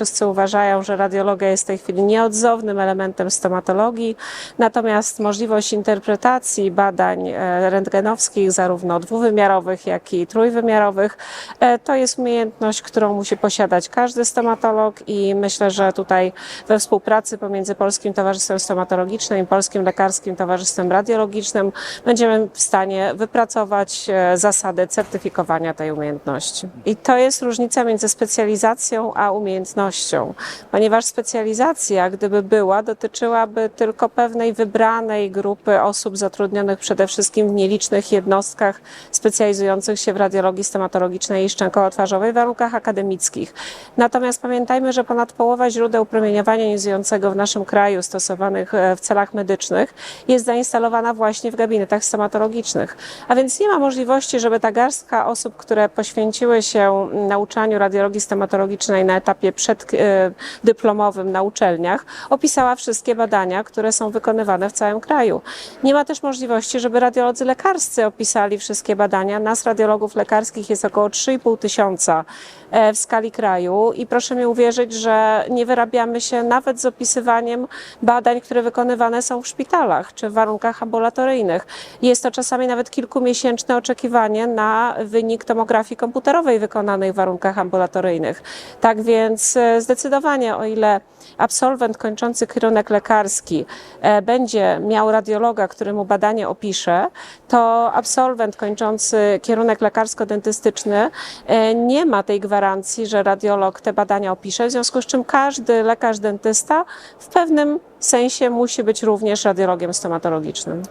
wszyscy uważają, że radiologia jest w tej chwili nieodzownym elementem stomatologii, natomiast możliwość interpretacji badań e, rentgenowskich, zarówno dwuwymiarowych, jak i trójwymiarowych, e, to jest umiejętność, którą musi posiadać każdy stomatolog i myślę, że tutaj we współpracy pomiędzy Polskim Towarzystwem Stomatologicznym i Polskim Lekarskim Towarzystwem Radiologicznym będziemy w stanie wypracować e, zasady certyfikowania tej umiejętności. I to jest różnica między specjalizacją a umiejętnością, ponieważ specjalizacja, gdyby była, dotyczyłaby tylko pewnej wybranej grupy osób zatrudnionych przede wszystkim w nielicznych jednostkach specjalizujących się w radiologii stomatologicznej i szczękowo-twarzowej w warunkach akademickich. Natomiast pamiętajmy, że ponad połowa źródeł promieniowania jonizującego w naszym kraju stosowanych e, w celach medycznych jest zainstalowana właśnie w gabinetach stomatologicznych. A więc nie ma możliwości, żeby ta garstka osób, które poświęciły się nauczaniu radiologii stomatologicznej na etapie przeddyplomowym na uczelniach, opisała wszystkie badania, które są wykonywane w całym kraju. Nie ma też możliwości, żeby radiolodzy lekarscy opisali wszystkie badania. Nas, radiologów lekarskich, jest około 3,5 tysiąca e, w skali kraju i proszę mi uwierzyć, że nie wyrabiamy się nawet z opisywaniem badań, które wykonywane są w szpitalach czy w warunkach ambulatoryjnych. Jest to czasami nawet kilkumiesięczne oczekiwanie na wynik tomografii komputerowej wykonanej w warunkach ambulatoryjnych. Tak więc e, zdecydowanie o ile absolwent kończący kierunek lekarski e, będzie miał radiologa, który mu badanie opisze, to absolwent kończący kierunek lekarsko-dentystyczny e, nie ma tej gwarancji, że radiolog te badania opisze, w związku z czym każdy lekarz dentysta w pewnym sensie musi być również radiologiem stomatologicznym.